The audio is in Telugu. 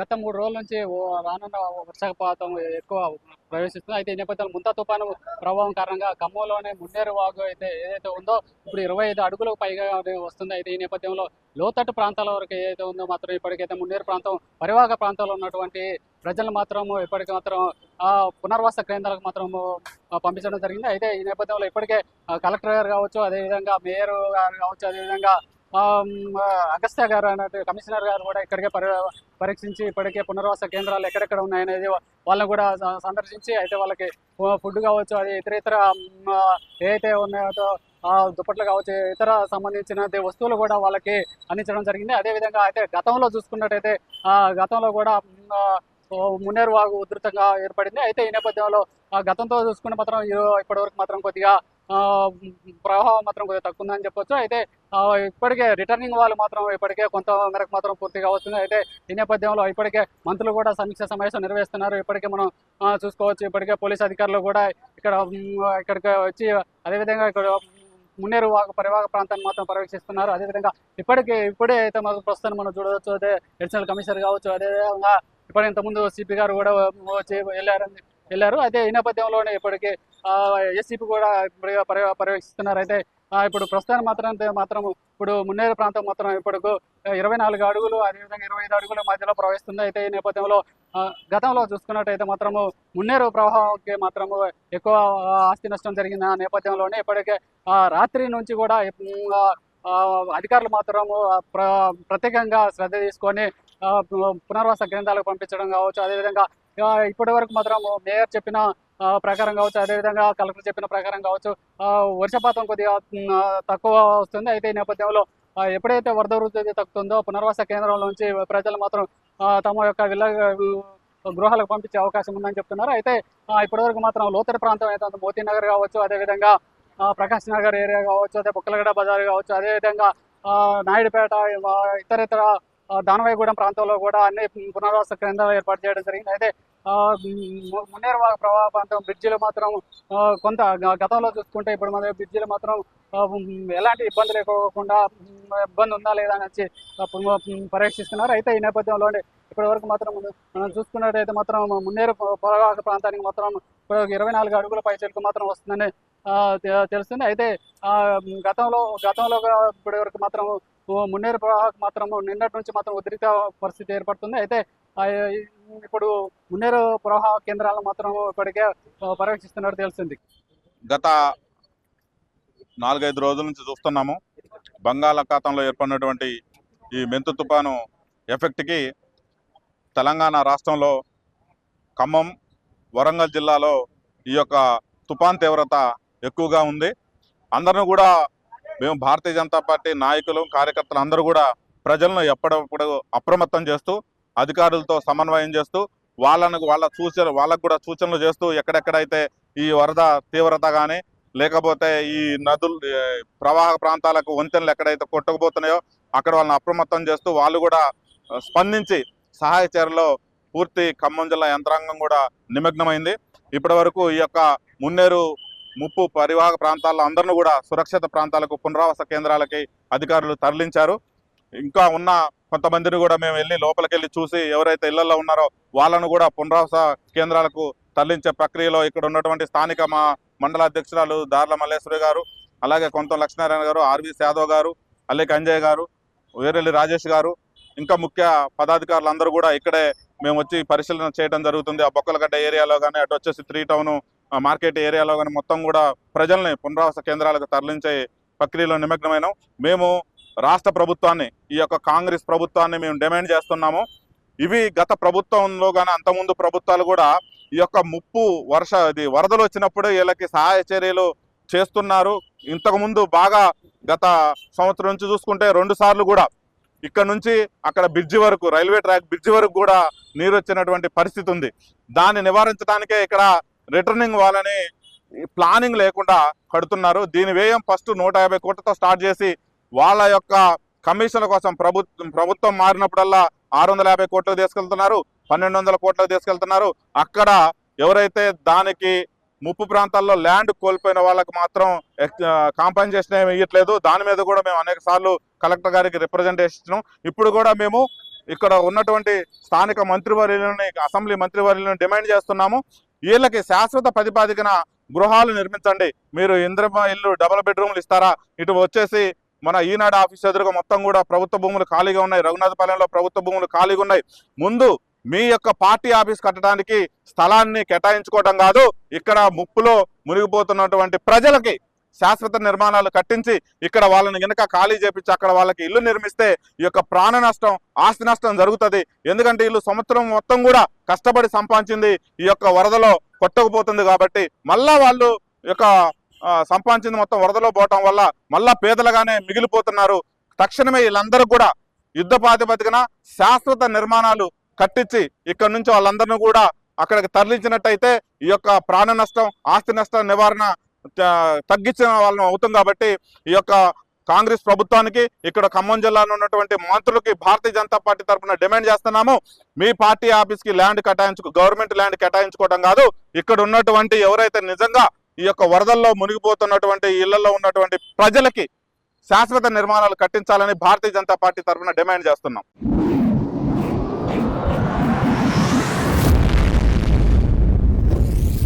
గత మూడు రోజుల నుంచి రానున్న వర్షపాతం ఎక్కువ ప్రవేశిస్తుంది. అయితే ఈ నేపథ్యంలో ముంతా తుఫాను ప్రభావం కారణంగా ఖమ్మంలోనే మున్నేరు వాగు అయితే ఏదైతే ఉందో ఇప్పుడు ఇరవై ఐదు అడుగులకు పైగా వస్తుంది. అయితే ఈ నేపథ్యంలో లోతట్టు ప్రాంతాల వరకు ఏదైతే ఉందో మాత్రం ఇప్పటికైతే మున్నేరు ప్రాంతం పరివాహక ప్రాంతంలో ఉన్నటువంటి ప్రజలు మాత్రం ఇప్పటికి మాత్రం ఆ పునర్వాస కేంద్రాలకు మాత్రం పంపించడం జరిగింది. అయితే ఈ నేపథ్యంలో ఇప్పటికే కలెక్టర్ గారు కావచ్చు అదేవిధంగా మేయర్ గారు కావచ్చు అదేవిధంగా అగస్త్య గారు అన్నట్టు కమిషనర్ గారు కూడా ఇక్కడికే పరి పరీక్షించి ఇప్పటికే పునర్వాస కేంద్రాలు ఎక్కడెక్కడ ఉన్నాయనేది వాళ్ళని కూడా సందర్శించి అయితే వాళ్ళకి ఫుడ్ కావచ్చు అది ఇతర ఇతర ఏదైతే ఉన్నాయో దుప్పట్లు కావచ్చు ఇతర సంబంధించిన వస్తువులు కూడా వాళ్ళకి అందించడం జరిగింది. అదేవిధంగా అయితే గతంలో చూసుకున్నట్టయితే గతంలో కూడా మున్నేరు వాగు ఉధృతంగా ఏర్పడింది. అయితే ఈ నేపథ్యంలో గతంతో చూసుకుంటే మాత్రం ఇప్పటివరకు మాత్రం కొద్దిగా ప్రభావం ప్రవాహం మాత్రం కొద్దిగా తక్కువ ఉందని చెప్పొచ్చు. అయితే ఇప్పటికే రిటర్నింగ్ వాళ్ళు మాత్రం ఇప్పటికే కొంత మేరకు మాత్రం పూర్తిగా వస్తుంది అయితే ఈ నేపథ్యంలో ఇప్పటికే మంత్రులు కూడా సమీక్ష సమావేశం నిర్వహిస్తున్నారు. ఇప్పటికే మనం చూసుకోవచ్చు. ఇప్పటికే పోలీస్ అధికారులు కూడా ఇక్కడ ఇక్కడికి వచ్చి అదేవిధంగా ఇక్కడ మున్నేరు వాగ పరివాహక ప్రాంతాన్ని మాత్రం పర్యవేక్షిస్తున్నారు. అదేవిధంగా ఇప్పటికే ఇప్పుడే అయితే మనకు ప్రస్తుతం మనం చూడవచ్చు. అదే అడిషనల్ కమిషనర్ కావచ్చు. అదేవిధంగా ఇప్పటి ఇంతకుముందు సిపి గారు కూడా వచ్చి వెళ్ళారని వెళ్ళారు. అయితే ఈ నేపథ్యంలోనే ఇప్పటికే ఎస్సీపీ కూడా పర్య పర్యవేక్షిస్తున్నారు అయితే ఇప్పుడు ప్రస్తుతానికి మాత్రం మాత్రం ఇప్పుడు మున్నేరు ప్రాంతం మాత్రం ఇప్పటికు ఇరవై నాలుగు అడుగులు అదేవిధంగా ఇరవై ఐదు అడుగుల మధ్యలో ప్రవహిస్తుంది. అయితే ఈ నేపథ్యంలో గతంలో చూసుకున్నట్టయితే మాత్రము మున్నేరు ప్రవాహంకి మాత్రము ఎక్కువ ఆస్తి నష్టం జరిగిన నేపథ్యంలోనే ఇప్పటికే రాత్రి నుంచి కూడా అధికారులు మాత్రము ప్ర ప్రత్యేకంగా శ్రద్ధ తీసుకొని పునర్వాస కేంద్రాలకు పంపించడం కావచ్చు. అదేవిధంగా ఇప్పటి వరకు మాత్రం మేయర్ చెప్పిన ప్రకారం కావచ్చు అదేవిధంగా కలెక్టర్ చెప్పిన ప్రకారం కావచ్చు వర్షపాతం కొద్దిగా తక్కువ వస్తుంది. అయితే ఈ నేపథ్యంలో ఎప్పుడైతే వరద వృద్ధి తగ్గుతుందో పునర్వాస కేంద్రం నుంచి ప్రజలు మాత్రం తమ యొక్క విల్ల గృహాలకు పంపించే అవకాశం ఉందని చెప్తున్నారు. అయితే ఇప్పటివరకు మాత్రం లోతటి ప్రాంతం అయితే మోతీ నగర్ కావచ్చు అదేవిధంగా ఆ, ప్రకాష్ నగర్ ఏరియా కావచ్చు అదే బుక్కలగడ బజార్ కావచ్చు అదేవిధంగా నాయుడుపేట ఆ, ఇతర ఇతర దానవాయిగూడెం ప్రాంతంలో కూడా అన్ని పునర్వాస కేంద్రాలు ఏర్పాటు చేయడం జరిగింది. అయితే ఆ, మున్నేరు ప్రవాహ ప్రాంతం బ్రిడ్జిలు మాత్రం కొంత గతంలో చూసుకుంటే ఇప్పుడు మన బ్రిడ్జిలు మాత్రం ఎలాంటి ఇబ్బంది లేకోకుండా ఇబ్బంది ఉందా లేదా అని వచ్చి పరీక్షిస్తున్నారు. అయితే ఈ నేపథ్యంలోనే ఇప్పటి వరకు మాత్రం మనం చూసుకున్నట్టయితే మాత్రం మున్నేరు పొలవాక ప్రాంతానికి మాత్రం ఇప్పుడు ఇరవై నాలుగు అడుగుల పై మాత్రం వస్తుందని తెలుస్తుంది. అయితే గతంలో గతంలో ఇప్పటి వరకు మాత్రం మున్నేరు ప్రవాహకు మాత్రం నిన్నటి నుంచి మాత్రం ఉద్రిక్త పరిస్థితి ఏర్పడుతుంది. అయితే ఇప్పుడు మున్నేరు ప్రవాహ కేంద్రాలను మాత్రం ఇప్పటికే ఆ, పర్యవేక్షిస్తున్నట్టు తెలిసింది. గత నాలుగైదు రోజుల నుంచి చూస్తున్నాము. బంగాళాఖాతంలో ఏర్పడినటువంటి ఈ మెంతు తుపాను ఎఫెక్ట్కి తెలంగాణ రాష్ట్రంలో ఖమ్మం వరంగల్ జిల్లాలో ఈ యొక్క తుపాన్ తీవ్రత ఎక్కువగా ఉంది. అందరిని కూడా మేము భారతీయ జనతా పార్టీ నాయకులు కార్యకర్తలు అందరూ కూడా ప్రజలను ఎప్పటికప్పుడు అప్రమత్తం చేస్తూ అధికారులతో సమన్వయం చేస్తూ వాళ్ళను వాళ్ళ సూచన వాళ్ళకు కూడా సూచనలు చేస్తూ ఎక్కడెక్కడైతే ఈ వరద తీవ్రత కానీ లేకపోతే ఈ నదులు ప్రవాహ ప్రాంతాలకు వంతెనలు ఎక్కడైతే కొట్టకపోతున్నాయో అక్కడ వాళ్ళని అప్రమత్తం చేస్తూ వాళ్ళు కూడా స్పందించి సహాయ చర్యలో పూర్తి ఖమ్మం జిల్లా యంత్రాంగం కూడా నిమగ్నమైంది. ఇప్పటి వరకు ఈ యొక్క మున్నేరు ముప్పు పరివాహక ప్రాంతాల్లో అందరిని కూడా సురక్షిత ప్రాంతాలకు పునరావాస కేంద్రాలకి అధికారులు తరలించారు. ఇంకా ఉన్న కొంతమందిని కూడా మేము వెళ్ళి లోపలికి వెళ్ళి చూసి ఎవరైతే ఇళ్ళలో ఉన్నారో వాళ్ళను కూడా పునరావాస కేంద్రాలకు తరలించే ప్రక్రియలో ఇక్కడ ఉన్నటువంటి స్థానిక మా మండల అధ్యక్షురాలు దార్ల మల్లేశ్వరి గారు అలాగే కొంత లక్ష్మీనారాయణ గారు ఆర్వి యాదవ్ గారు అల్లేక్ అంజయ్ గారు వేరెల్లి రాజేష్ గారు ఇంకా ముఖ్య పదాధికారులు అందరూ కూడా ఇక్కడే మేము వచ్చి పరిశీలన చేయడం జరుగుతుంది. ఆ బొక్కలగడ్డ ఏరియాలో కానీ అటు వచ్చేసి త్రీ టౌన్ మార్కెట్ ఏరియాలో కానీ మొత్తం కూడా ప్రజల్ని పునరావాస కేంద్రాలకు తరలించే ప్రక్రియలో నిమగ్నమైనాం. మేము రాష్ట్ర ప్రభుత్వాన్ని ఈ యొక్క కాంగ్రెస్ ప్రభుత్వాన్ని మేము డిమాండ్ చేస్తున్నాము. ఇవి గత ప్రభుత్వంలో కానీ అంతకుముందు ప్రభుత్వాలు కూడా ఈ యొక్క ముప్పు వర్ష ఇది వరదలు వచ్చినప్పుడు వీళ్ళకి సహాయ చర్యలు చేస్తున్నారు. ఇంతకుముందు బాగా గత సంవత్సరం నుంచి చూసుకుంటే రెండు సార్లు కూడా ఇక్కడ నుంచి అక్కడ బ్రిడ్జి వరకు రైల్వే ట్రాక్ బ్రిడ్జి వరకు కూడా నీరు వచ్చినటువంటి పరిస్థితి ఉంది. దాన్ని నివారించడానికే ఇక్కడ రిటర్నింగ్ వాళ్ళని ప్లానింగ్ లేకుండా కడుతున్నారు. దీని వ్యయం ఫస్ట్ నూట యాభై కోట్లతో స్టార్ట్ చేసి వాళ్ళ యొక్క కమిషన్ల కోసం ప్రభుత్వం ప్రభుత్వం మారినప్పుడల్లా ఆరు వందల యాభై కోట్లు తీసుకెళ్తున్నారు పన్నెండు వందల కోట్లు తీసుకెళ్తున్నారు. అక్కడ ఎవరైతే దానికి ముప్పు ప్రాంతాల్లో ల్యాండ్ కోల్పోయిన వాళ్ళకి మాత్రం కాంపన్సేషన్ ఏమి ఇవ్వట్లేదు దాని మీద కూడా మేము అనేక సార్లు కలెక్టర్ గారికి రిప్రజెంటేషన్ ఇప్పుడు కూడా మేము ఇక్కడ ఉన్నటువంటి స్థానిక మంత్రివర్యులని అసెంబ్లీ మంత్రివర్యులను డిమాండ్ చేస్తున్నాము. వీళ్ళకి శాశ్వత ప్రతిపాదికన గృహాలు నిర్మించండి. మీరు ఇంద్రమ ఇల్లు డబుల్ బెడ్రూమ్లు ఇస్తారా? ఇటు వచ్చేసి మన ఈనాడు ఆఫీస్ ఎదురుగా మొత్తం కూడా ప్రభుత్వ భూములు ఖాళీగా ఉన్నాయి. రఘునాథపాలెంలో ప్రభుత్వ భూములు ఖాళీగా ఉన్నాయి. ముందు మీ యొక్క పార్టీ ఆఫీస్ కట్టడానికి స్థలాన్ని కేటాయించుకోవడం కాదు ఇక్కడ ముప్పులో మునిగిపోతున్నటువంటి ప్రజలకి శాశ్వత నిర్మాణాలు కట్టించి ఇక్కడ వాళ్ళని గనక ఖాళీ చేపించి అక్కడ వాళ్ళకి ఇల్లు నిర్మిస్తే ఈ యొక్క ప్రాణ నష్టం ఆస్తి నష్టం జరుగుతుంది. ఎందుకంటే ఇల్లు సంవత్సరం మొత్తం కూడా కష్టపడి సంపాదించింది ఈ యొక్క వరదలో కొట్టకపోతుంది కాబట్టి మళ్ళా వాళ్ళు ఈ యొక్క సంపాదించింది మొత్తం వరదలో పోవటం వల్ల మళ్ళా పేదలుగానే మిగిలిపోతున్నారు. తక్షణమే వీళ్ళందరూ కూడా యుద్ధ ప్రాతిపదికన శాశ్వత నిర్మాణాలు కట్టించి ఇక్కడ నుంచి వాళ్ళందరినీ కూడా అక్కడికి తరలించినట్టయితే ఈ యొక్క ప్రాణ నష్టం ఆస్తి నష్టం నివారణ తగ్గించిన వాళ్ళం అవుతుంది కాబట్టి ఈ యొక్క కాంగ్రెస్ ప్రభుత్వానికి ఇక్కడ ఖమ్మం జిల్లాలో ఉన్నటువంటి మంత్రులకి భారతీయ జనతా పార్టీ తరఫున డిమాండ్ చేస్తున్నాము. మీ పార్టీ ఆఫీస్కి ల్యాండ్ కేటాయించు గవర్నమెంట్ ల్యాండ్ కేటాయించుకోవడం కాదు. ఇక్కడ ఉన్నటువంటి ఎవరైతే నిజంగా ఈ యొక్క వరదల్లో మునిగిపోతున్నటువంటి ఇళ్ళలో ఉన్నటువంటి ప్రజలకి శాశ్వత నిర్మాణాలు కట్టించాలని భారతీయ జనతా పార్టీ తరఫున డిమాండ్ చేస్తున్నాం.